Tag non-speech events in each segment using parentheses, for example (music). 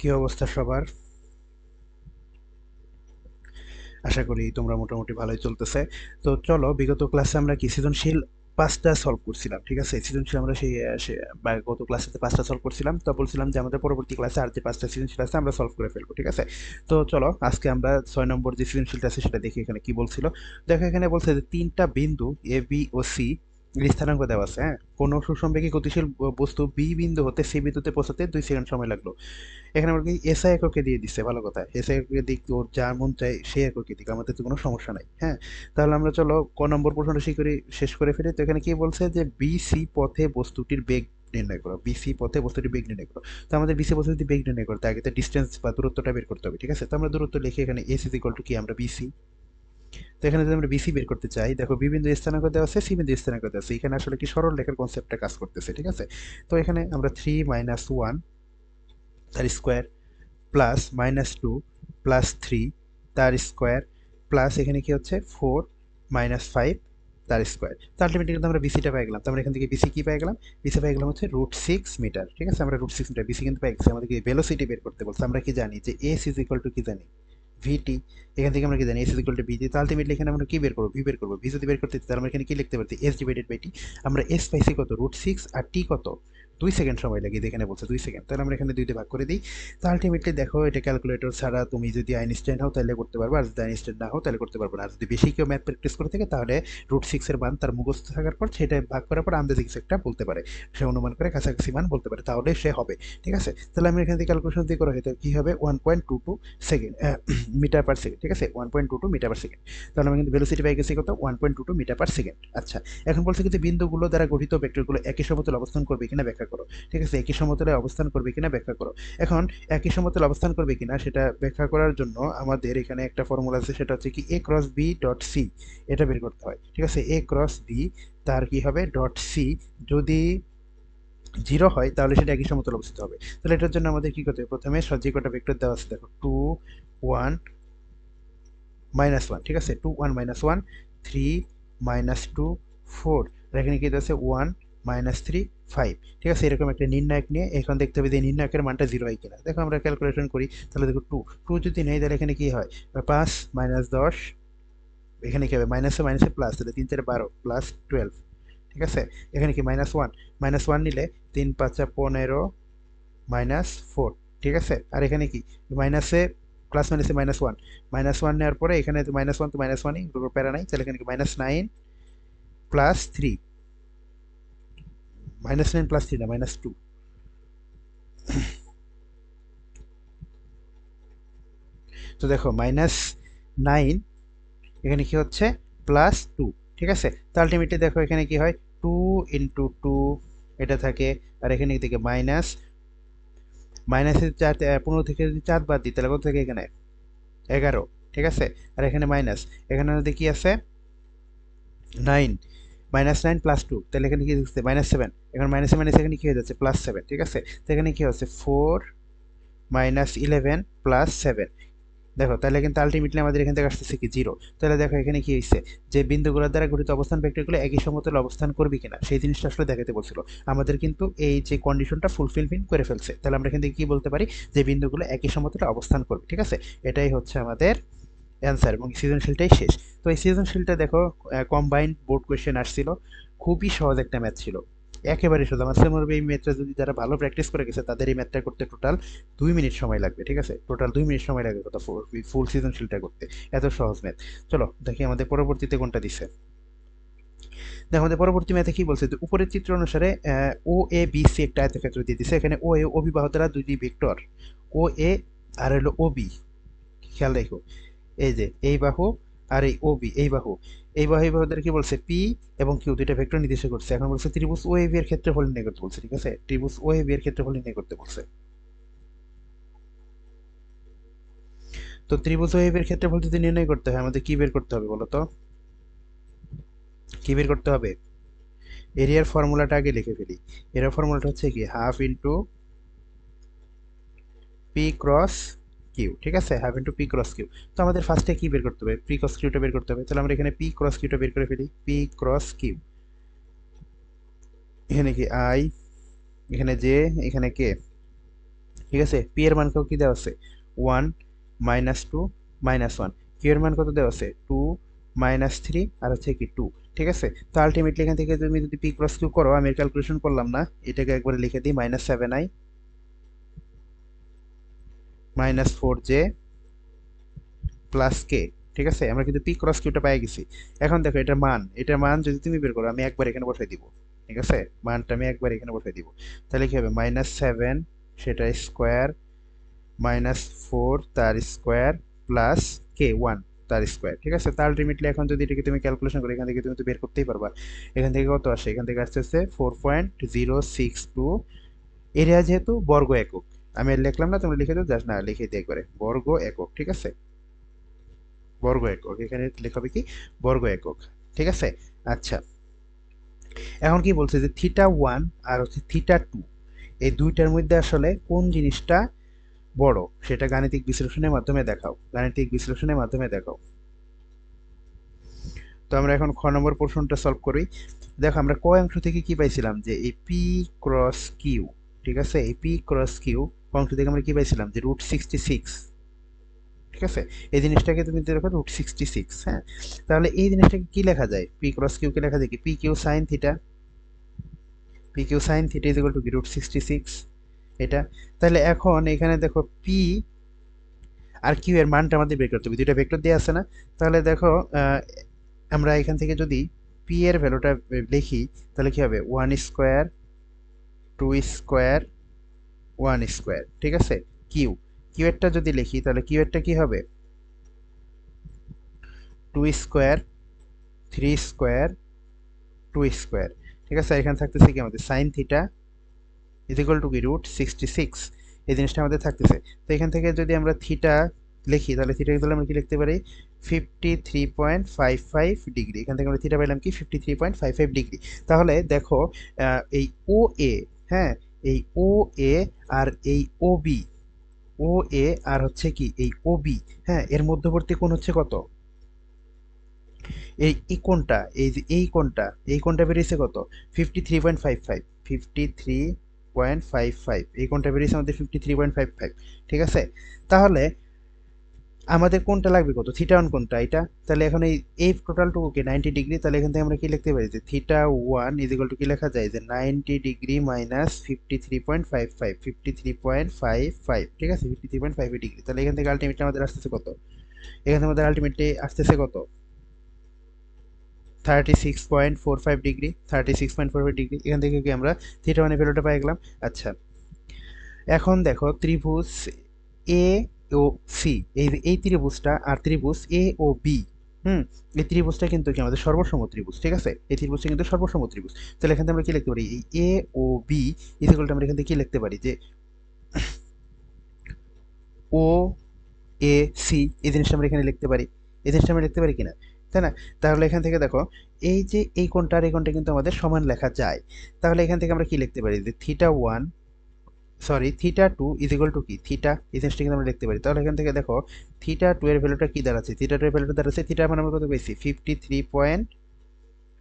কি অবস্থা সবার? আশা করি তোমরা মোটামুটি ভালোই চলতেছে। তো চলো, বিগত ক্লাসে আমরা কি সৃজনশীল পাঁচটা সলভ করছিলাম, ঠিক আছে? সৃজনশীল আমরা সেই গত ক্লাসে পাঁচটা সলভ করছিলাম। তো বলছিলাম যে আমাদের পরবর্তী ক্লাসে আর যে পাঁচটা সৃজনশীল আছে আমরা সলভ করে ফেলব, ঠিক আছে? তো চলো, আজকে আমরা ছয় নম্বর যে সৃজনশীলটা আছে সেটা দেখি এখানে কি বলছিল। দেখো এখানে বলছে যে তিনটা বিন্দু এ বি ও সি স্থানাঙ্ক দেওয়া আছে হ্যাঁ? কোনো সুষমবেগী গতিশীল বস্তু বি বিন্দু হতে সি বিন্দুতে পৌঁছাতে দুই সেকেন্ড সময় লাগল। এখানে আমরা কি এসআই এককে দিয়ে দিচ্ছে, ভালো কথা। এসআই এককে দিক, ওর যা মন চাই সেই এককে দিক, আমাদের তো কোনো সমস্যা নাই হ্যাঁ? তাহলে আমরা চলো ক নম্বর প্রশ্নটা সেই করে শেষ করে ফেলি। তো এখানে কি বলছে যে বিসি পথে বস্তুটির বেগ নির্ণয় করো বিসি পথে বস্তুটির বেগ নির্ণয় করো। তো আমাদের বিসি পথে যদি বেগ নির্ণয় করতে আগে তো ডিস্টেন্স বা দূরত্বটা বের করতে হবে, ঠিক আছে? তো আমরা দূরত্ব লিখে এখানে এস ইজ ইকুয়াল টু কি? আমরা বিসি তো এখানে যদি আমরা বিসি বের করতে চাই, দেখো বি বিন্দু স্থানাঙ্ক দেওয়া আছে সি বিন্দু স্থানাঙ্ক দেওয়া আছে। এখানে আসলে কি সরল রেখার কনসেপ্টটা কাজ করতেছে, ঠিক আছে? তো এখানে আমরা থ্রি মাইনাস ওয়ান তার square plus minus two plus three তার স্কোয়ার প্লাস এখানে কি হচ্ছে? ফোর মাইনাস ফাইভ তার স্কোয়ার তো আলটিমেটলি কিন্তু আমরা বিসিটা পেয়ে গেলাম। তো আমরা এখান থেকে বিসি কি পেয়ে গেলাম? বিসি পেয়ে গেলাম হচ্ছে রুট সিক্স মিটার ঠিক আছে? আমরা রুট সিক্স মিটার বিসি কিন্তু পেয়ে গেছি। আমাদেরকে ভেলোসিটি বের করতে বলছে। আমরা কি জানি যে এস ইজ ইকুয়াল টু কি জানি? ভিটি এখান থেকে আমরা কি জানি এস ইকুয়াল টু ভিটি তো আলটিমেটলি এখানে আমরা কি বের করব? ভি বের করব। ভি যদি বের করতে তাহলে আমরা এখানে কি লিখতে পারছি এস ডিভাইডেড বাই টি আমরা এস পাইছি কত? রুট সিক্স আর টি কত? দুই সেকেন্ড সময় লাগে এখানে বলছে দুই সেকেন্ড। তাহলে আমরা এখানে দুইটা ভাগ করে দিই। তো আলটিমেটলি দেখো, এটা ক্যালকুলেটর ছাড়া তুমি যদি আইনস্টাইন হও, তাহলে করতে পারবে। আর যদি আইনস্টাইন না হও, তাহলে করতে পারবে না। আর যদি বেশি কেউ ম্যাথ প্র্যাকটিস করে থাকে, তাহলে রুট সিক্সের মান তার মুখস্থ থাকার পর সেটা ভাগ করার পর আন্দাজে একটা বলতে পারে। সে অনুমান করে কাছাকাছি মান বলতে পারে। তাহলে সে হবে, ঠিক আছে? তাহলে আমি এখান থেকে ক্যালকুলেশন দিয়ে করা হয়তো কী হবে? One point two two second metre per second ঠিক আছে? One point two two metre per second তাহলে আমি কিন্তু ভেলোসিটি পাই গেছি কত? One point two two metre per second আচ্ছা এখন বলছে কিন্তু বিন্দুগুলো দ্বারা গঠিত ভেক্টরগুলো একই সমতলে অবস্থান করবে কিনা ব্যাখ্যা করো। ঠিক আছে, একই সমতলে অবস্থান করবে কিনা ব্যাখ্যা করো। এখন একই সমতলে অবস্থান করবে কিনা সেটা ব্যাখ্যা করার জন্য আমাদের এখানে একটা ফর্মুলা আছে, সেটা হচ্ছে কি A cross B dot C এটা বের করতে হয়। ঠিক আছে এ ক্রস বি তার কি হবে? ডট সি যদি জিরো হয়, তাহলে সেটা একই সমতলে অবস্থিত হবে। তাহলে এটার জন্য আমাদের কি করতে হবে? প্রথমে যে কটা ভেক্টর দেওয়া আছে, দেখো টু ওয়ান মাইনাস ওয়ান ঠিক আছে? Two one minus one three minus two four আর এখানে কি আছে? ওয়ান মাইনাস থ্রি ফাইভ ঠিক আছে? এরকম একটা নির্ণায়ক নিয়ে এখন দেখতে হবে যে নির্ণায়কের মানটা জিরো হয় কিনা। দেখো আমরা ক্যালকুলেশন করি, তাহলে দেখো টু টু যদি নেই তাহলে এখানে কি হয়? পাঁচ মাইনাস দশ, এখানে কি হবে? মাইনাসে মাইনাসে প্লাস তাহলে তিন চার বারো প্লাস টুয়েলভ ঠিক আছে? এখানে কি মাইনাস ওয়ান মাইনাস ওয়ান নিলে তিন পাঁচা পনেরো মাইনাস ফোর ঠিক আছে? আর এখানে কি? মাইনাসে প্লাস মাইনাসে মাইনাস ওয়ান মাইনাস ওয়ান নেওয়ার পরে এখানে তো মাইনাস ওয়ান তো মাইনাস ওয়ানই প্যারা নাই। তাহলে এখানে কি? Minus nine plus three minus nine plus three না মাইনাস টু তো দেখো মাইনাস নাইন এখানে কি হচ্ছে? প্লাস টু ঠিক আছে? তো আলটিমেটলি দেখো, এখানে কি হয়? টু ইন্টু টু এটা থাকে। আর এখানে থেকে? মাইনাস মাইনাসের চার পনেরো থেকে যদি চার বাদ দিই, তাহলে কত থাকে এখানে? এগারো, ঠিক আছে? আর এখানে মাইনাস এখানে কি আছে? Nine minus nine plus two তাহলে এখানে কি দিচ্ছে মাইনাস সেভেন এখন মাইনাসে মাইনাস এখানে কি হয়ে যাচ্ছে? প্লাস সেভেন ঠিক আছে? তো এখানে কি হচ্ছে? Four minus eleven plus seven দেখো, তাহলে কিন্তু আলটিমেটলি আমাদের এখান থেকে আসতেছে কি? জিরো তাহলে দেখো, এখানে কি হয়েছে? যে বিন্দুগুলোর দ্বারা গঠিত অবস্থান ভেক্টরগুলো একই সমতলে অবস্থান করবে কিনা? সেই জিনিসটা আসলে দেখাতে বলছিল। আমাদের কিন্তু এই যে কন্ডিশনটা ফুলফিলফিল করে ফেলছে। তাহলে আমরা এখান থেকে কি বলতে পারি? যে বিন্দুগুলো একই সমতলে অবস্থান করবে, ঠিক আছে? এটাই হচ্ছে আমাদের অ্যান্সার এবং সৃজনশীলটাই শেষ। তো এই সৃজনশীলটা দেখো কম্বাইন্ড বোর্ড কোয়েশ্চেন আসছিল। খুবই সহজ একটা ম্যাথ ছিল। একেবারে সোজা আমার মনে এই ম্যাথটা যদি যারা ভালো প্র্যাকটিস করে গেছে, তাদের এই ম্যাথটা করতে টোটাল দুই মিনিট সময় লাগবে, ঠিক আছে? টোটাল দুই মিনিট সময় লাগবে কথা ফুল সৃজনশীলটা করতে। এত সহজ ম্যাথ চলো, দেখি আমাদের পরবর্তীতে কোনটা দিছে। দেখো, আমাদের পরবর্তী ম্যাথে কি বলছে? উপরের চিত্র অনুসারে ও এ বি সি একটা আয়তক্ষেত্র দিয়ে দিছে। এখানে ও এ অবিবাহ দ্বারা দুইটি ভেক্টর। ও এ আর হলো ও বি খেয়াল রেখো। এই যে, এই বাহু আর এই ও বি এই বাহু। এই বাহু, এই বাহুদের কি বলছে? পি এবং কিউ দুইটা ভেক্টর নির্দেশ করছে। এখন বলছে ত্রিভুজ ও এ বি এর ক্ষেত্রফল নির্ণয় করতে বলছে, ঠিক আছে? ত্রিভুজ ও এ বি এর ক্ষেত্রফল নির্ণয় করতে বলছে। তো ত্রিভুজ ও এ বি এর ক্ষেত্রফল যদি নির্ণয় করতে হয়, আমাদের কি বের করতে হবে বলো তো? কি বের করতে হবে? এরিয়ার ফর্মুলাটা আগে লিখে ফেলি। এরিয়ার ফর্মুলাটা হচ্ছে কি? Half into P cross Q ঠিক আছে? Half into P cross Q তো আমাদের ফার্স্টে কি বের করতে হবে? পি ক্রস কিউটা বের করতে হবে। তাহলে আমরা এখানে পি ক্রস কিউটা বের করে ফেলি। পি ক্রস কিউ এখানে কি আই এখানে জে এখানে কে ঠিক আছে? পি এর মান কত কি দেওয়া আছে? One minus two minus one Q এর মান কত দেওয়া আছে? টু মাইনাস থ্রি আর হচ্ছে কি টু ঠিক আছে? তো আলটিমেটলি এখান থেকে তুমি যদি পি ক্রস কিউ করো, আমি ক্যালকুলেশন করলাম না, এটাকে একবারে লিখে দিই minus seven I minus four J plus K ঠিক আছে? আমরা কিন্তু পি ক্রস কিউটা পেয়ে গেছি। এখন দেখো, এটার মান এটার মান যদি তুমি বের করো, আমি একবার এখানে বসাই দিব, ঠিক আছে? মানটা আমি একবার এখানে বসাই দিব। তাহলে কি হবে? মাইনাস সেভেন সেটা স্কোয়ার মাইনাস ফোর তার স্কোয়ার প্লাস কে ওয়ান তার স্কোয়ার ঠিক আছে? তা আলটিমেটলি এখন যদি এটাকে তুমি ক্যালকুলেশন করো, এখান থেকে তুমি তো বের করতেই পারবা। এখান থেকে কত আসে? এখান থেকে আসতেছে four point zero six two area যেহেতু বর্গ একক আমি লিখলাম না, তোমরা লিখে দাও, জাস্ট না, লিখে দিয়ে একবারে। বর্গ একক, ঠিক আছে? বর্গ একক, এখানে লেখা হবে কি? বর্গ একক, ঠিক আছে? আচ্ছা। এখন কি বলছে যে থিটা ওয়ান আর হচ্ছে থিটা টু এই দুইটার মধ্যে আসলে কোন জিনিসটা বড়? সেটা গাণিতিক বিশ্লেষণের মাধ্যমে দেখাও। গাণিতিক বিশ্লেষণের মাধ্যমে দেখাও। তো আমরা এখন খ নম্বর প্রশ্নটা সলভ করি। দেখো, আমরা ক অংশ থেকে কি পাইছিলাম? যে এই পি ক্রস কিউ ঠিক আছে? এই পি ক্রস কিউ অংশ থেকে আমরা কী পাইছিলাম? যে রুট সিক্সটি সিক্স ঠিক আছে? এই জিনিসটাকে তুমি দেখো রুট সিক্সটি সিক্স হ্যাঁ? তাহলে এই জিনিসটাকে কী লেখা যায়? পি ক্রস কিউকে লেখা যায় কি? P Q sine theta P Q sine theta is equal to কি? রুট সিক্সটি সিক্স এটা? তাহলে এখন এখানে দেখো পি আর কিউ এর মানটা আমাদের বের করতে হবে। দুইটা ভেক্টর দিয়ে আছে না? তাহলে দেখো আমরা এখান থেকে যদি পি এর ভ্যালুটা লিখি, তাহলে কী হবে? One square two square one square, ঠিক আছে? কিউ কিউ এরটা যদি লিখি, তাহলে কিউ এরটা কি হবে? Two square three square two square ঠিক আছে? এখানে থাকতেছে কি আমাদের? Sine theta is equal to কি রুট সিক্সটি সিক্স এই জিনিসটা আমাদের থাকতেছে। তো এখান থেকে যদি আমরা থিটা লিখি, তাহলে থিটা তাহলে আমরা কি লিখতে পারি? Fifty three point five five degree এখান থেকে আমরা থিটা পাইলাম কি? Fifty three point five five degree তাহলে দেখো এই ও এ হ্যাঁ এই ও এ আর এই ও বি ও এ আর হচ্ছে কি? এই ও বি হ্যাঁ এর মধ্যবর্তী কোণ হচ্ছে কত? এই এই কোণটা, এই যে এই কোণটা এই কোণটা বেরিয়েছে কত? Fifty three point five five fifty three point five five এই কোণটা বেরিয়েছে আমাদের fifty three point five five ঠিক আছে? তাহলে আমাদের কোনটা লাগবে কত? থিটা ওয়ান কোনটা? এটা? তাহলে এখন এই এই টোটালটুকুকে নাইনটি ডিগ্রি তাহলে এখান থেকে আমরা কি লিখতে পারি? যে theta one is equal to কি লেখা যায়? যে ninety degree minus fifty three point five five fifty three point five five ঠিক আছে? Fifty three point five degree তাহলে এখান থেকে আলটিমেটলি আমাদের আসতেছে কত? এখান থেকে আমাদের আলটিমেটলি আসতেছে কত? Thirty six point four five degree thirty six point four five degree এখান থেকে কি আমরা থিটা ওয়ানের ভ্যালুটা পাই গেলাম? আচ্ছা। এখন দেখো, ত্রিভুজ এ ও সি। এই যে এই ত্রিভুজটা আর ত্রিভুজ এ ও বি, হুম? এই ত্রিভুজটা কিন্তু কি আমাদের সর্বসম ত্রিভুজ, ঠিক আছে? এই ত্রিভুজটা কিন্তু সর্বসম ত্রিভুজ। তাহলে এখান আমরা কি লিখতে পারি? এই এ ও বি ইকুয়ালটা আমরা এখান কি লিখতে পারি? যে ও এ সি, এই জিনিসটা আমরা এখানে লিখতে পারি। এই জিনিসটা আমরা লিখতে পারি কিনা? তাই না? তাহলে এখান থেকে দেখো, এই যে এই কোণটা আর এই কোণটা কিন্তু আমাদের সমান লেখা যায়। তাহলে এখান থেকে আমরা কি লিখতে পারি? যে theta one sorry theta two is equal to কি থিটা এই জিনিসটা কিন্তু আমরা লিখতে পারি। তাহলে এখান থেকে দেখো থিটা টু এর ভ্যালুটা কি দাঁড়াচ্ছে? থিটা টু এর ভ্যালুটা দাঁড়াচ্ছে থিটা মানে আমরা কত পেয়েছি? Fifty three point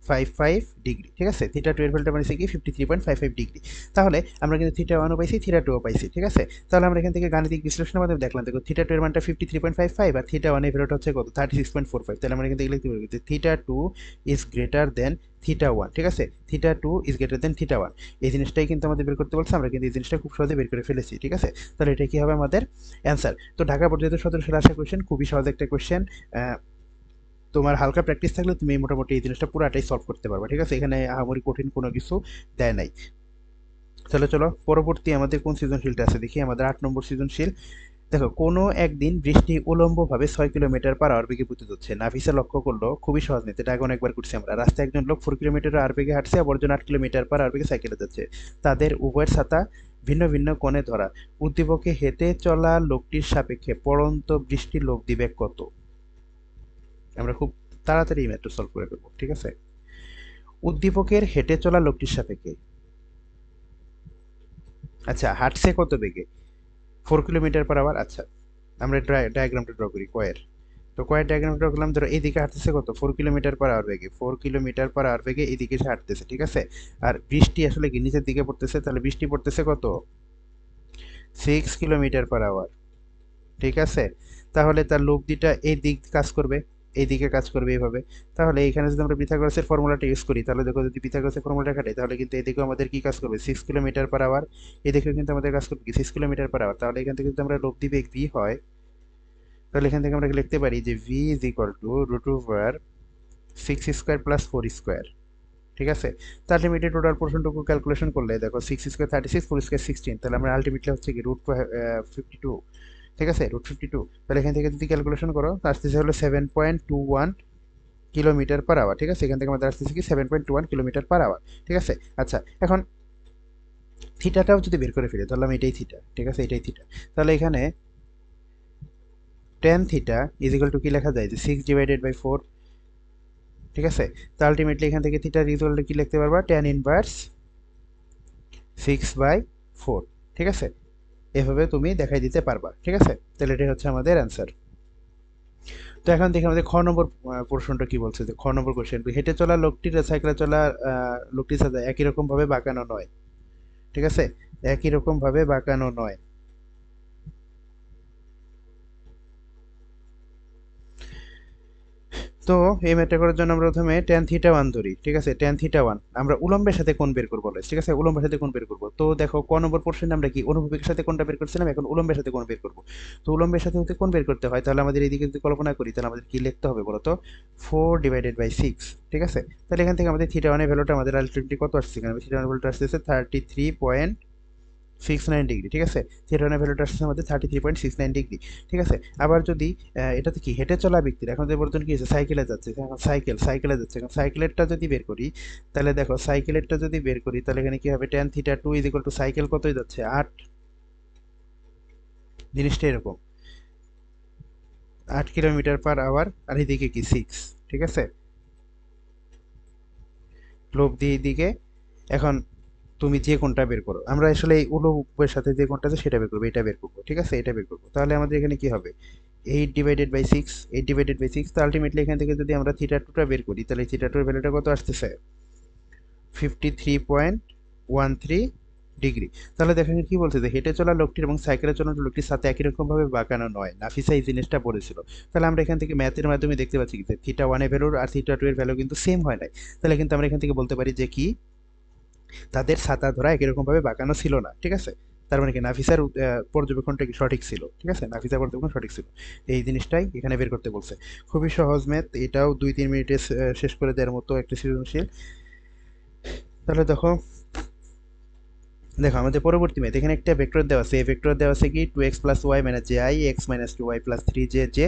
five five degree ঠিক আছে? থিটা টু এর ভ্যালুটা মানে কি fifty three point five five degree তাহলে আমরা কিন্তু থিটা ওয়ানও পাইছি থিটা টুও পাইছি, ঠিক আছে? তাহলে আমরা এখান থেকে গাণিতিক বিশ্লেষণের মাধ্যমে দেখলাম। দেখো থিটা টু এর মানটা fifty three point five five আর থিটা ওয়ানের ভ্যালুটা হচ্ছে কত? Thirty six point four five তাহলে আমরা এখান থেকে লিখতে পারি theta two is greater than theta one ঠিক আছে? Theta two is greater than theta one এই জিনিসটাই কিন্তু আমাদের বের করতে বলছে, আমরা কিন্তু এই জিনিসটা খুব সহজে বের করে ফেলেছি, ঠিক আছে? তাহলে এটা কি হবে আমাদের অ্যান্সার তো ঢাকা পর্যন্ত সতেরো সালে আসা কোয়েশ্চেন খুবই সহজ একটা কোয়েশ্চেন তোমার হালকা প্র্যাকটিস থাকলে তুমি মোটামুটি এই জিনিসটা পুরাটাই সলভ করতে পারবে, ঠিক আছে? এখানে আহামরি কঠিন কোনো কিছু দেয় নাই। তাহলে চলো, পরবর্তী আমাদের কোন সৃজনশীলটা আছে? দেখি, আমাদের আট নম্বর সৃজনশীল। দেখো, কোনো একদিন বৃষ্টি উলম্বভাবে ছয় কিলোমিটার পার আওয়ার বেগে পতিত হচ্ছে নাফিসা লক্ষ্য করল, খুবই সহজ নিতে এটা এখন একবার করছি আমরা। রাস্তায় একজন লোক ফোর কিলোমিটার আর বেগে হাঁটছে অপরজন আট কিলোমিটার পার আর বেগে সাইকেলে যাচ্ছে। তাদের উভয়ের ছাতা ভিন্ন ভিন্ন কোণে ধরা। উদ্দীপকে হেঁটে চলা লোকটির সাপেক্ষে পড়ন্ত বৃষ্টির লোক দিবে কত? আমরা খুব তাড়াতাড়ি ম্যাথ সলভ করে ফেলব, ঠিক আছে? উদ্দীপকের হেঁটে চলা লোকটির সাপেক্ষে। আচ্ছা হাঁটছে কত বেগে? ফোর কিলোমিটার পার আবার আচ্ছা আমরা ডায়াগ্রামটা ড্র করি, কয়ের। তো কয়ের ডায়াগ্রাম ড্র করলাম, ধরো এইদিকে হাঁটতেছে কত? ফোর কিলোমিটার পার আওয়ার বেগে। ফোর কিলোমিটার পার আওয়ার বেগে এদিকে সে হাঁটতেছে, ঠিক আছে? আর বৃষ্টি আসলে কি? নিচের দিকে পড়তেছে, তাহলে বৃষ্টি পড়তেছে কত? সিক্স কিলোমিটার পার আওয়ার ঠিক আছে? তাহলে তার লব্ধিটা এই দিক কাজ করবে। এই দিকে কাজ করবে এইভাবে তাহলে এখানে যদি আমরা পিথাগোরাসের ফর্মুলাটা ইউজ করি, তাহলে দেখো যদি পিথাগোরাসের ফর্মুলাটা খাটাই, তাহলে কিন্তু এদিকেও আমাদের কি কাজ করবে? সিক্স কিলোমিটার পার আওয়ার এদিকেও কিন্তু আমাদের কাজ করবে কি? সিক্স কিলোমিটার পার আওয়ার তাহলে এখান থেকে যদি আমরা লব্ধি বেগ ভি হয়, তাহলে এখান থেকে আমরা লিখতে পারি? যে V is equal to root over six square plus four square ঠিক আছে? তো আলটিমেটলি টোটাল পোর্শনটুকু ক্যালকুলেশন করলে দেখো six square thirty six four square sixteen তাহলে আমরা আলটিমেটলি হচ্ছে কি রুট ফিফটি টু ঠিক আছে? রুট ফিফটি টু তাহলে এখান থেকে যদি ক্যালকুলেশন করো আসতেছে হলো seven point two one kilometre per hour ঠিক আছে? এখান থেকে আমাদের আসতেছে কি seven point two one kilometre per hour ঠিক আছে? আচ্ছা এখন থিটাটাও যদি বের করে ফেলি ধরলাম এটাই থিটা ঠিক আছে? এটাই থিটা তাহলে এখানে tan theta is equal to কি লেখা যায়? যে সিক্স ডিভাইডেড বাই ফোর ঠিক আছে? তো আলটিমেটলি এখান থেকে থিটার রিজল্ট কি লিখতে পারবা? Tan inverse six by four ঠিক আছে? এভাবে তুমি দেখাই দিতে পারবা, ঠিক আছে? তাহলে এটাই হচ্ছে আমাদের অ্যান্সার তো এখন দেখি আমাদের খ নম্বর প্রশ্নটা কি বলছে? যে খ নম্বর কোশ্চেন হেঁটে চলা লোকটির সাইকেলে চলা লোকটির সাথে একই রকম ভাবে বাঁকানো নয়, ঠিক আছে? একই রকম ভাবে বাঁকানো নয়। তো এই ম্যাটটা করার জন্য আমরা প্রথমে টেন থিটা ওয়ান ধরি, ঠিক আছে? টেন থিটা ওয়ান আমরা উলম্বের সাথে কোন বের করব ঠিক আছে? উলম্বের সাথে কোন বের করব। তো দেখো, ক নম্বর পোর্শনে আমরা কি? অনুভূমিকের সাথে কোনটা বের করছিলাম, এখন উলম্বের সাথে কোন বের করব। তো উলম্বের সাথে হতে কোন বের করতে হয়, তাহলে আমাদের এইদিকে যদি কল্পনা করি, তাহলে আমাদের কি লিখতে হবে বলতো ফোর ডিভাইডেড বাই সিক্স ঠিক আছে? তাহলে এখান থেকে আমাদের থিটা ওয়ানের ভ্যালুটা আমাদের আলটিমেটলি কত আসছে? এখানে থিটা ওয়ানের ভ্যালুটা আসতেছে thirty three point six nine degree ঠিক আছে? থিয়েটারের ভ্যালুটা আসছে আমাদের thirty three point six nine degree ঠিক আছে? আবার যদি এটাতে কি, হেঁটে চলা ব্যক্তির, এখন যে বর্তমান কি হয়েছে সাইকেলে যাচ্ছে, এখন সাইকেল সাইকেলে যাচ্ছে, এখন সাইকেলেরটা যদি বের করি, তাহলে দেখো সাইকেলেরটা যদি বের করি, তাহলে এখানে কি হবে tan theta two is equal to cycle কতই যাচ্ছে? আট। জিনিসটা এরকম। আট কিলোমিটার পার আওয়ার আর এদিকে কি সিক্স ঠিক আছে? লোভ দিয়ে দিকে এখন তুমি যে কোনটা বের করো। আমরা আসলে এই উলুবের সাথে যে কোনটা আছে সেটা বের করব, এটা বের করব, ঠিক আছে? এটা বের করব। তাহলে আমাদের এখানে কি হবে? Eight divided by six eight divided by six তো আলটিমেটলি এখান থেকে যদি আমরা থিটা টুটা বের করি, তাহলে থিটা টুর ভ্যালুটা কত আসতে আসতেছে? Fifty three point one three degree তাহলে দেখেন কি বলছে যে, হেঁটে চলা লোকটির এবং সাইকেলে চলা লোকটির সাথে একই রকমভাবে বাঁকানো নয়। নাফিসা এই জিনিসটা পড়েছিল তাহলে আমরা এখান থেকে ম্যাথের মাধ্যমে দেখতে পাচ্ছি যে থিটা ওয়ানের ভ্যালুর আর থিটা টু এর ভ্যালু কিন্তু সেম হয় নাই। তাহলে কিন্তু আমরা এখান থেকে বলতে পারি যে কি? তাদের ছাতা ধরা একই রকম ভাবে বাঁকানো ছিল না, ঠিক আছে? তার মানে কি? নাফিসার পর্যবেক্ষণটা কি সঠিক ছিল? ঠিক আছে? নাফিসার পর্যবেক্ষণ সঠিক ছিল। এই জিনিসটাই এখানে বের করতে বলছে। খুবই সহজ ম্যাথ, এটাও দুই তিন মিনিটে শেষ করে দেওয়ার মতো একটা সৃজনশীল। তাহলে দেখো দেখো, আমাদের পরবর্তী ম্যাথ, এখানে একটা ভেক্টর দেওয়া আছে। এই ভেক্টর দেওয়া আছে কি? Two X plus Y minus J I X minus two Y plus three J J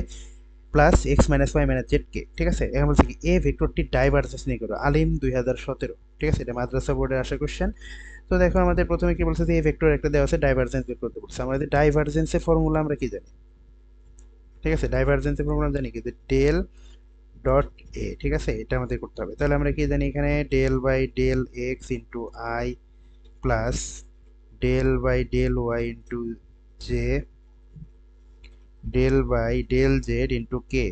plus X minus Y minus Z K ঠিক আছে? এখন বলছে কি এ ভেক্টরটি ডাইভার্জেন্স নিয়ে করো, আলিম দুই হাজার সতেরো, ঠিক আছে? এটা মাদ্রাসা বোর্ডের আসা কোশ্চেন তো দেখো আমাদের প্রথমে কি বলছে যে এই ভেক্টর একটা দেওয়া আছে ডাইভার্জেন্স বের করতে বলছে। আমাদের ডাইভার্জেন্সের ফর্মুলা আমরা কি জানি? ঠিক আছে? ডাইভার্জেন্সের ফর্মুলা জানি কি? ডেল ডট এ ঠিক আছে? এটা আমাদের করতে হবে। তাহলে আমরা কি জানি এখানে? Del by del X into I plus del by del Y into J del by del Z into K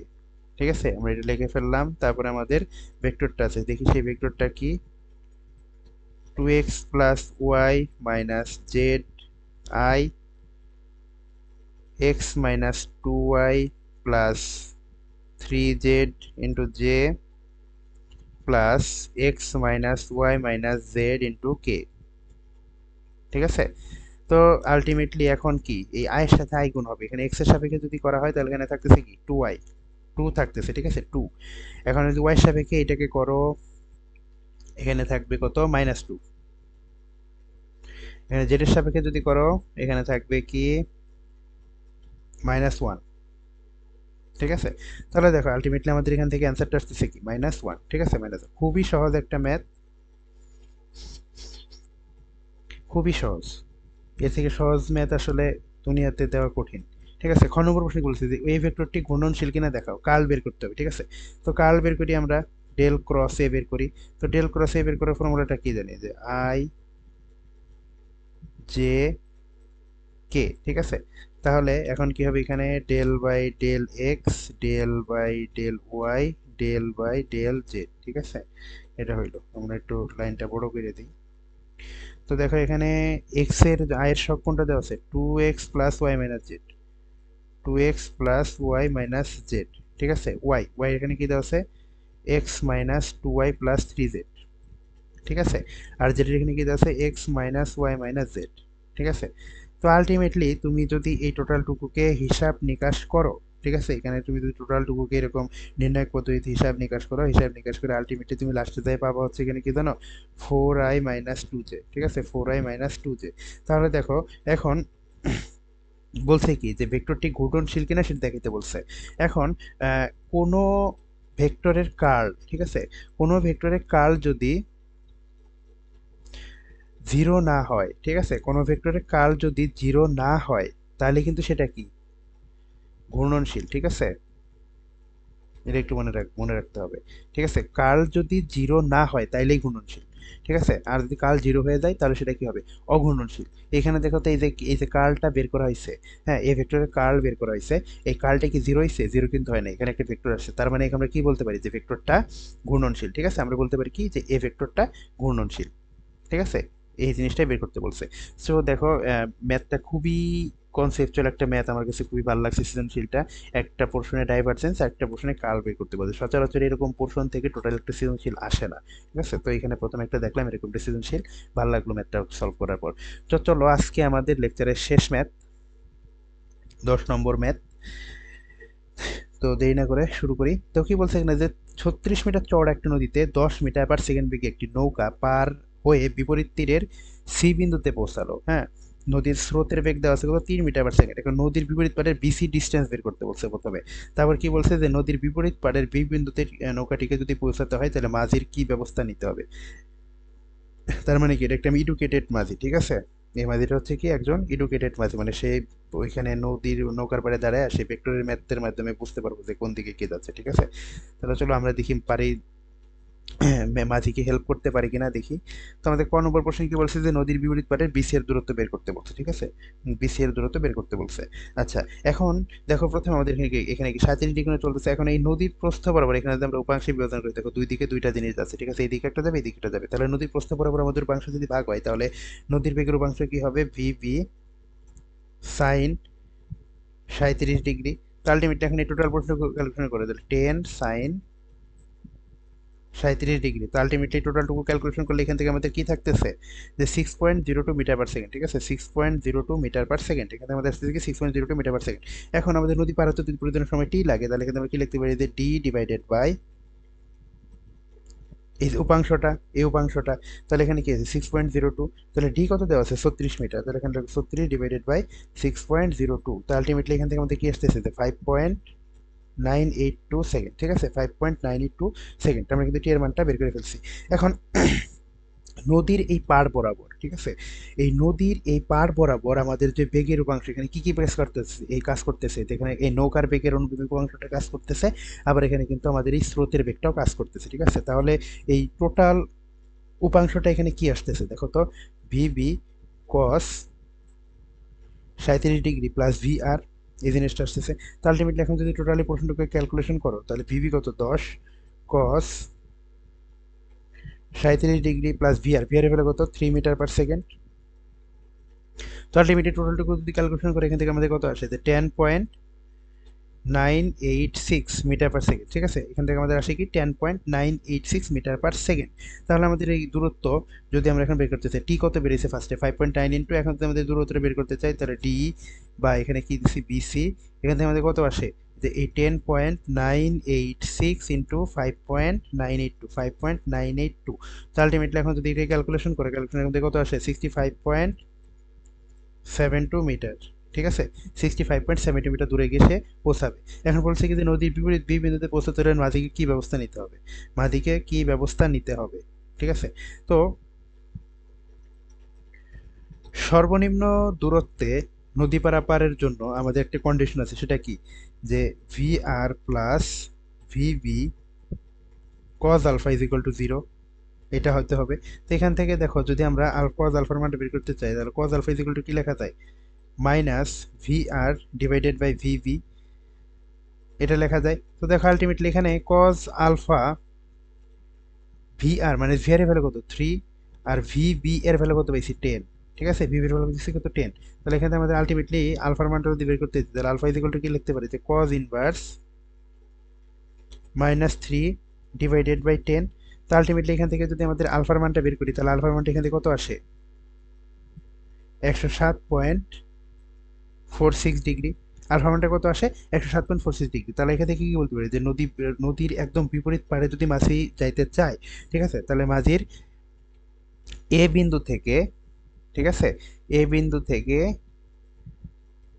ঠিক আছে? আমরা এটা লিখে ফেললাম, তারপরে আমাদের ভেক্টরটা আছে। দেখি সেই ভেক্টরটা কি? Two X plus Y minus Z I X minus two Y plus three Z into J plus X minus Y minus Z into K ঠিক আছে? তো আলটিমেটলি এখন কি? এই আয়ের সাথে আই গুণ হবে। এখানে এক্সের সাপেক্ষে যদি করা হয়, তাহলে এখানে থাকতেছে কি? টু আই টু থাকতেছে, ঠিক আছে? টু এখন যদি ওয়াই সাপেক্ষে এটাকে করো, এখানে থাকবে কত? মাইনাস টু এখানে জেডের সাপেক্ষে যদি করো, এখানে থাকবে কি? মাইনাস ওয়ান ঠিক আছে? তাহলে দেখো আলটিমেটলি আমাদের এখান থেকে অ্যান্সারটা আসতেছে কি? মাইনাস ওয়ান ঠিক আছে মাইনাস খুবই সহজ একটা ম্যাথ খুবই সহজ। এর থেকে সহজ ম্যাথ আসলে দুনিয়াতে দেওয়া কঠিন। ঠিক আছে? খ নম্বর প্রশ্ন বলছি যে, এই ভেক্টরটি ঘূর্ণনশীল কিনা দেখাও। কাল বের করতে হবে, ঠিক আছে? তো কাল বের করি আমরা ডেল ক্রস এ বের করি। তো ডেল ক্রস এ বের করার ফর্মুলাটা কি জানি? যে আই জে কে, ঠিক আছে? তাহলে এখন কি হবে এখানে? Del by del X, del by del Y, del by del Z, ঠিক আছে? এটা হইল। আমরা একটু লাইনটা বড় করে দিই। তো দেখো এখানে এক্সের আয়ের শখ কোনটা দেওয়া আছে? Two X plus Y minus Z two X plus Y minus Z ঠিক আছে? ওয়াই ওয়াই এখানে কি দেওয়া আছে? X minus two Y plus three Z ঠিক আছে? আর জেড এখানে কি দেওয়া আছে? X minus Y minus Z ঠিক আছে? তো আলটিমেটলি তুমি যদি এই টোটালটুকুকে হিসাব নিকাশ করো ঠিক আছে? এখানে তুমি যদি টোটালটুকুকে এরকম নির্ণায়ক পদ্ধতিতে হিসাব নিকাশ করো, হিসাব নিকাশ করে আলটিমেটলি তুমি লাস্টে যাই পাবা হচ্ছে এখানে কি জানো? Four I minus two J ঠিক আছে? Four I minus two J তাহলে দেখো, এখন বলছে কি যে ভেক্টরটি ঘূর্ণনশীল কিনা সেটা দেখাতে বলছে। এখন কোনো ভেক্টরের কার্ল ঠিক আছে? কোনো ভেক্টরের কার্ল যদি জিরো না হয়, ঠিক আছে? কোনো ভেক্টরের কার্ল যদি জিরো না হয়, তাহলে কিন্তু সেটা কি? ঘূর্ণনশীল, ঠিক আছে? এটা একটু মনে রাখ, মনে রাখতে হবে। ঠিক আছে? কাল যদি জিরো না হয়, তাইলেই ঘূর্ণনশীল। ঠিক আছে? আর যদি কাল জিরো হয়ে যায়, তাহলে সেটা কি হবে? অঘূর্ণনশীল। এখানে দেখো তো এই যে এই যে কার্লটা বের করা হয়েছে হ্যাঁ এই ভেক্টরের কার্ল বের করা হয়েছে এই কার্লটা কি জিরো হয়েছে জিরো কিন্তু হয় না এখানে একটা ভেক্টর আসছে। তার মানে আমরা কি বলতে পারি? যে ভেক্টরটা ঘূর্ণনশীল, ঠিক আছে? আমরা বলতে পারি কি? যে এই ভেক্টরটা ঘূর্ণনশীল, ঠিক আছে? এই জিনিসটাই বের করতে বলছে। সো দেখো ম্যাথটা খুবই কনসেপচুয়াল একটা ম্যাথ আমার কাছে খুবই ভালো লাগছে সৃজনশীলটা। একটা পোর্শনে ডাইভারজেন্স একটা পোর্শনে কার্ল বের করতে বলছে। সচরাচর এরকম পোর্শন থেকে টোটাল একটা সৃজনশীল আসে না। ঠিক আছে? তো এখানে প্রথমে একটা দেখলাম, এরকম একটা সৃজনশীল। ভালো লাগল ম্যাথটা সলভ করার পর। তো চলো আজকে আমাদের লেকচারের শেষ ম্যাথ দশ নম্বর ম্যাথ তো দেরি না করে শুরু করি। তো কি বলছে এখানে যে ছত্রিশ মিটার চওড়া একটা নদীতে দশ মিটার পার সেকেন্ড বেগে একটি নৌকা পার হয়ে বিপরীত তীরের সি বিন্দুতে পৌঁছালো হ্যাঁ? নদীর স্রোতের বেগ দেওয়া আছে কত? তিন মিটার পার সেকেন্ড এখন নদীর বিপরীত পাড়ের বিসি ডিস্টেন্স বের করতে বলছে প্রথমে। তারপর কি বলছে যে, নদীর বিপরীত পাড়ের বি বিন্দুতে নৌকাটিকে যদি পৌঁছাতে হয়, তাহলে মাঝির কি ব্যবস্থা নিতে হবে? তার মানে কি? এটা একটা ইডুকেটেড মাঝি, ঠিক আছে? এই মাঝিটা হচ্ছে কি একজন এডুকেটেড মাঝি। মানে সে ওইখানে নদীর, নৌকার পাড়ে দাঁড়ায় সে ভেক্টরের ম্যাথের মাধ্যমে বুঝতে পারব যে কোন দিকে কে যাচ্ছে, ঠিক আছে? তাহলে চলো আমরা দেখি পারি (clears throat) মাঝিকে হেল্প করতে পারি কিনা দেখি। তো আমাদের ক নম্বর প্রশ্ন কি বলছে যে, নদীর বিপরীত পাড়ের বিসি এর দূরত্ব বের করতে বলছে, ঠিক আছে? বিসি এর দূরত্ব বের করতে বলছে। আচ্ছা এখন দেখো প্রথমে আমাদের এখানে কি- সাঁত্রিশ ডিগ্রি চলতেছে। এখন এই নদীর প্রস্থ বরাবর, এখানে যদি আমরা উপাংশে বিভাজন করি, দেখো দুই দিকে দুইটা জিনিস আছে, ঠিক আছে? এই দিকে একটা যাবে, এই দিকে একটা যাবে। তাহলে নদীর প্রস্থ বরাবর আমাদের উপাংশ যদি ভাগ হয়, তাহলে নদীর বেগের উপাংশ কি হবে? ভি ভি সাইন সাঁত্রিশ ডিগ্রি। তো আলটিমেটলি এখানে টোটাল প্রশ্ন ক্যালকুলেশন করে দিল। টেন সাইন সাঁত্রিশ ডিগ্রি। তো আলটিমেটলি টোটালটুকু ক্যালকুলেশন করলে এখান থেকে আমাদের কি থাকতেছে? যে six point zero two metre per second ঠিক আছে? Six point zero two metre per second এখানে আমাদের আসছে কি? Six point zero two metre per second এখন আমাদের নদী পার হতে প্রয়োজনের সময় টি লাগে, তাহলে এখানে আমরা কি লিখতে পারি? যে ডি ডিভাইডেড বাই এই উপাংশটা এই উপাংশটা, তাহলে এখানে কি আছে? সিক্স পয়েন্ট জিরো টু তাহলে ডি কত দেওয়া আছে? ছত্রিশ মিটার তাহলে এখানে ছত্রিশ divided by six point zero two তো আলটিমেটলি এখান থেকে আমাদের কি আসতেছে? যে five point nine eight two second ঠিক আছে? Five point nine eight two second আমরা কিন্তু টি মানটা বের করে ফেলছি। এখন নদীর এই পার বরাবর, ঠিক আছে? এই নদীর এই পার বরাবর আমাদের যে বেগের উপাংশ, এখানে কি কি কাজ করতেছে, এই কাজ করতেছে এখানে এই নৌকার বেগের অনুভূমিক উপাংশটা কাজ করতেছে, আবার এখানে কিন্তু আমাদের এই স্রোতের বেগটাও কাজ করতেছে, ঠিক আছে? তাহলে এই টোটাল উপাংশটা এখানে কি আসতেছে, দেখো তো? ভি বি কস সাঁত্রিশ ডিগ্রি প্লাস ভি আর এই জিনিসটা আসতেছে। তো আলটিমেটলি এখন যদি টোটালি প্রশ্নটাকে ক্যালকুলেশন করো, তাহলে ভিভি কত? দশ কস সাঁত্রিশ ডিগ্রি প্লাস ভিআর ভিআর এর কত? থ্রি মিটার পার সেকেন্ড তো আলটিমেটলি টোটালটুকু যদি ক্যালকুলেশন করে, এখান থেকে আমাদের কত আসে? যে ten point nine eight six metre per second ঠিক আছে? এখান থেকে আমাদের আসে কি ten point nine eight six metre per second তাহলে আমাদের এই দূরত্ব যদি আমরা এখন বের করতে চাই টি কত বেরিয়েছে ফার্স্টে ফাইভ পয়েন্ট নাইন ইন্টু এখন যদি আমাদের দূরত্বটা বের করতে চাই, তাহলে ডি বা এখানে কি দিচ্ছি বিসি এখান থেকে আমাদের কত আসে? যে এই ten point nine eight six into five point nine eight two five point nine eight two তো আলটিমেটলি এখন যদি এটা ক্যালকুলেশন করে ক্যালকুলেশন কত আসে? Sixty five point seven two metre ঠিক আছে? Sixty five point seventy metre দূরে গিয়ে সে পৌঁছাবে। এখন বলছে কি যে নদীর বিপরীত বি বিন্দুতে পৌঁছাতে হলে মাঝিকে কী ব্যবস্থা নিতে হবে? মাঝিকে কী ব্যবস্থা নিতে হবে? ঠিক আছে? তো সর্বনিম্ন দূরত্বে নদী পারাপারের জন্য আমাদের একটা কন্ডিশন আছে। সেটা কি? যে V R plus V B cos alpha is equal to zero এটা হতে হবে। তো এখান থেকে দেখো, যদি আমরা আল কজ আলফার মানটা বের করতে চাই, তাহলে cos alpha is equal to কি লেখা যায়? Minus V R divided by V V এটা লেখা যায়। তো দেখো আলটিমেটলি এখানে কজ আলফা ভি আর মানে ভি আর ভ্যালু কত? থ্রি আর ভি বি এর ভ্যালু কত পাইছি? টেন ঠিক আছে? ভি এর ভ্যালু দিচ্ছি কত টেন তাহলে এখানে আমাদের আলটিমেটলি আলফার মানটা যদি বের করতে তাহলে আলফা ইজিক্যাল টু কি লিখতে পারি? যে cos inverse minus three divided by ten তো আলটিমেটলি এখান থেকে যদি আমাদের আলফার মানটা বের করি, তাহলে আলফার মানটা এখান থেকে কত আসে? একশো সাত পয়েন্ট ফোর সিক্স ডিগ্রি আর মানটা কত আসে? একশো সাত পয়েন্ট ফোর সিক্স ডিগ্রি তাহলে এখান থেকে কি বলতে পারি? যে নদী, নদীর একদম বিপরীত পাড়ে যদি মাঝি যাইতে চায়, ঠিক আছে? তাহলে মাঝির এ বিন্দু থেকে, ঠিক আছে? এ বিন্দু থেকে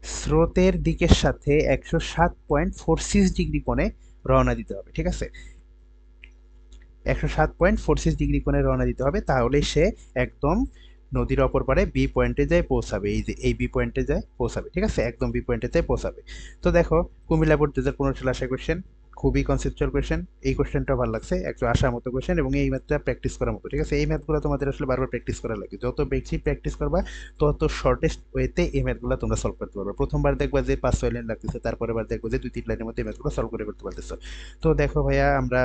স্রোতের দিকের সাথে একশো সাত পয়েন্ট ফোর সিক্স ডিগ্রি কোণে রওনা দিতে হবে, ঠিক আছে? একশো সাত পয়েন্ট ফোর সিক্স ডিগ্রি কোণে রওনা দিতে হবে, তাহলে সে একদম নদীর অপর পারে বি পয়েন্টে যায় পৌঁছাবে। এই যে, এই বি পয়েন্টে যায় পৌঁছাবে, ঠিক আছে? একদম বি পয়েন্টে যায় পৌঁছাবে। তো দেখো, কুমিল্লা বোর্ড দু হাজার পনেরো সালে আসা কোয়েশ্চেন খুবই কনসেপচুয়াল কোয়েশ্চেন এই কোয়েশ্চেনটা ভালো লাগছে, একটু আসার মতো কোয়েশ্চেন এবং এই ম্যাথটা প্র্যাকটিস করার মতো, ঠিক আছে? এই ম্যাথগুলো তোমাদের আসলে বারবার প্র্যাকটিস করা লাগে। যত বেশি প্র্যাকটিস করবা, তত শর্টেস্ট ওয়েতে এই ম্যাথগুলো তোমরা সলভ করতে পারবে। প্রথমবার দেখবা যে পাঁচ ছয় লাইন লাগতেছে তারপরে বার দেখব যে দুই তিন লাইনের মধ্যে ম্যাথগুলো সলভ করে করতে পারতেছো। তো দেখো ভাইয়া, আমরা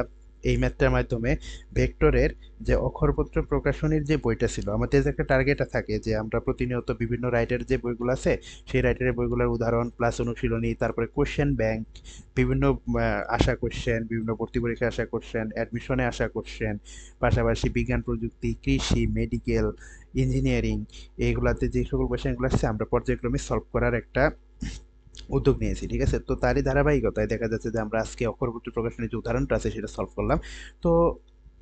এই ম্যাথটার মাধ্যমে ভেক্টরের যে অক্ষরপত্র প্রকাশনীর যে বইটা ছিল, আমাদের যে একটা টার্গেট থাকে যে আমরা প্রতিনিয়ত বিভিন্ন রাইটারের যে বইগুলো আছে, সেই রাইটারের বইগুলোর উদাহরণ প্লাস অনুশীলনী, তারপরে কোশ্চেন ব্যাংক বিভিন্ন আশা কোশ্চেন বিভিন্ন ভর্তি পরীক্ষায় আসা কোশ্চেন অ্যাডমিশনে আশা কোশ্চেন পাশাপাশি বিজ্ঞান, প্রযুক্তি, কৃষি মেডিকেল ইঞ্জিনিয়ারিং এইগুলাতে যে সকল কোশ্চেনগুলো আসছে আমরা পর্যায়ক্রমে সলভ করার একটা উদ্যোগ নিয়েছি, ঠিক আছে? তো তারই ধারাবাহিকতায় দেখা যাচ্ছে যে আমরা আজকে অক্ষরপত্র প্রকাশনের যে উদাহরণটা আছে সেটা সলভ করলাম। তো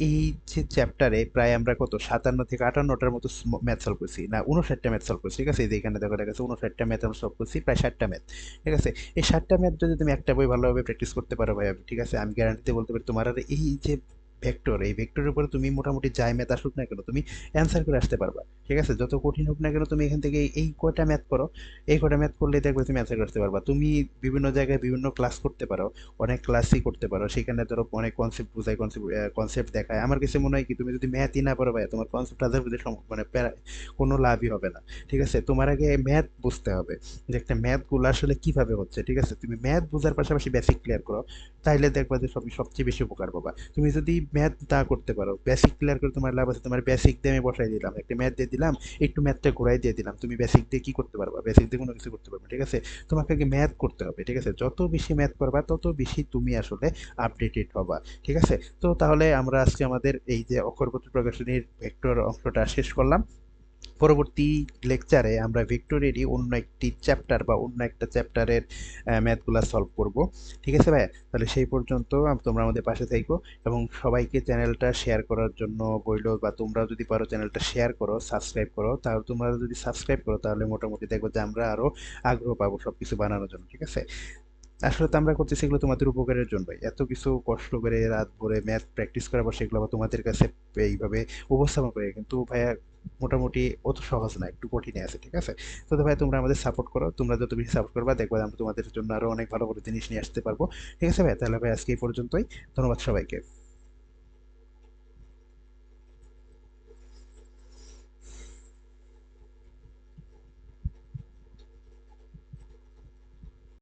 এই যে চ্যাপ্টারে প্রায় আমরা কত? সাতান্ন থেকে আটান্নটার মতো ম্যাথ সলভ করছি। না উনষাটটা ম্যাথ সলভ করছি, ঠিক আছে? এই যে এখানে দেখো যাচ্ছে উনষাটটা ম্যাথ আমরা সলভ করছি, প্রায় ষাটটা ম্যাথ ঠিক আছে? এই ষাটটা ম্যাথ যদি তুমি একটা বই ভালোভাবে প্র্যাকটিস করতে পারো ভাই ঠিক আছে? আমি গ্যারান্টিতে বলতে পারি তোমার, আর এই যে ভেক্টর এই ভেক্টরের উপরে তুমি মোটামুটি যাই ম্যাথ আসুক না কেন, তুমি অ্যান্সার করে আসতে পারবা, ঠিক আছে? যত কঠিন হোক না কেন, তুমি এখান থেকে এই কয়টা ম্যাথ করো, এই কয়টা ম্যাথ করলে দেখবে তুমি অ্যান্সার করতে পারবা। তুমি বিভিন্ন জায়গায় বিভিন্ন ক্লাস করতে পারো, অনেক ক্লাসই করতে পারো, সেখানে ধরো অনেক কনসেপ্ট বোঝায় কনসেপ্ট কনসেপ্ট দেখায়। আমার কাছে মনে হয় কি, তুমি যদি ম্যাথই না পারো ভাই তোমার কনসেপ্ট বুঝে মানে কোনো লাভই হবে না, ঠিক আছে? তোমার আগে ম্যাথ বুঝতে হবে যে একটা ম্যাথগুলো আসলে কীভাবে হচ্ছে, ঠিক আছে? তুমি ম্যাথ বোঝার পাশাপাশি বেসিক ক্লিয়ার করো, তাইলে দেখবা যে সব সবচেয়ে বেশি উপকার পাবা। তুমি যদি ম্যাথ তা করতে পারো। বেসিক ক্লিয়ার করে তোমার লাভ আছে। তোমার বেসিক দিয়ে আমি বসাই দিলাম। একটা ম্যাথ দিয়ে দিলাম, একটু ম্যাথটা ঘোরাই দিয়ে দিলাম। তুমি বেসিক দিয়ে কী করতে পারবা? বেসিক দিয়ে কোনো কিছু করতে পারবে ঠিক আছে? তোমাকে আগে ম্যাথ করতে হবে, ঠিক আছে? যত বেশি ম্যাথ করবা, তত বেশি তুমি আসলে আপডেটেড হবা, ঠিক আছে? তো তাহলে আমরা আজকে আমাদের এই যে অক্ষরপত্র প্রকাশনীর ভেক্টর অংশটা শেষ করলাম। পরবর্তী লেকচারে আমরা ভিক্টোরিয়ারই অন্য একটি চ্যাপ্টার বা অন্য একটা চ্যাপ্টারের ম্যাথগুলো সলভ করব। ঠিক আছে ভাইয়া? তাহলে সেই পর্যন্ত তোমরা আমাদের পাশে থাকো এবং সবাইকে চ্যানেলটা শেয়ার করার জন্য বইল বা তোমরা যদি পারো চ্যানেলটা শেয়ার করো সাবস্ক্রাইব করো। তাহলে তোমরা যদি সাবস্ক্রাইব করো, তাহলে মোটামুটি দেখব যে আমরা আরও আগ্রহ পাবো সব কিছু বানানোর জন্য, ঠিক আছে? আসলে তো আমরা করতেছি এগুলো তোমাদের উপকারের জন্যই এত কিছু কষ্ট করে রাত ভরে ম্যাথ প্র্যাকটিস করার পর সেগুলো আবার তোমাদের কাছে এইভাবে উপস্থাপন করে। কিন্তু ভাইয়া মোটামুটি অত সহজ না, একটু কঠিন আছে, ঠিক আছে? তো ভাই, তোমরা আমাদের সাপোর্ট করো, তোমরা যত বেশি সাপোর্ট করবা, দেখবা আমরা তোমাদের জন্য আরও অনেক ভালো ভালো জিনিস নিয়ে আসতে পারব, ঠিক আছে ভাই? তাহলে ভাই, আজকে এই পর্যন্তই, ধন্যবাদ সবাইকে।